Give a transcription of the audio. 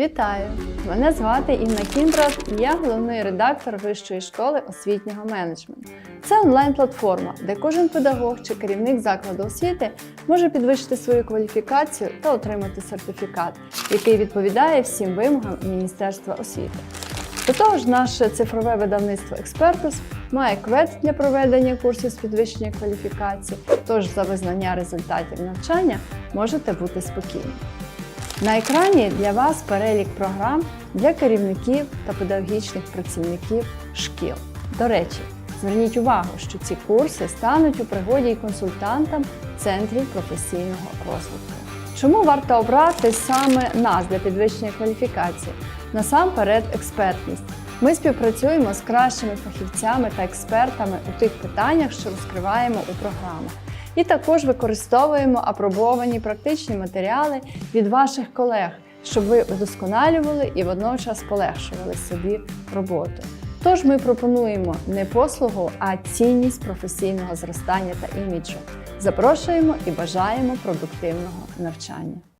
Вітаю! Мене звати Інна Кіндрат, і я головний редактор Вищої школи освітнього менеджменту. Це онлайн-платформа, де кожен педагог чи керівник закладу освіти може підвищити свою кваліфікацію та отримати сертифікат, який відповідає всім вимогам Міністерства освіти. До того ж, наше цифрове видавництво Експертус має квест для проведення курсів з підвищення кваліфікації, тож за визнання результатів навчання можете бути спокійні. На екрані для вас перелік програм для керівників та педагогічних працівників шкіл. До речі, зверніть увагу, що ці курси стануть у пригоді й консультантам центрів професійного розвитку. Чому варто обрати саме нас для підвищення кваліфікації? Насамперед, експертність. Ми співпрацюємо з кращими фахівцями та експертами у тих питаннях, що розкриваємо у програмах. І також використовуємо апробовані практичні матеріали від ваших колег, щоб ви удосконалювали і водночас полегшували собі роботу. Тож ми пропонуємо не послугу, а цінність професійного зростання та іміджу. Запрошуємо і бажаємо продуктивного навчання.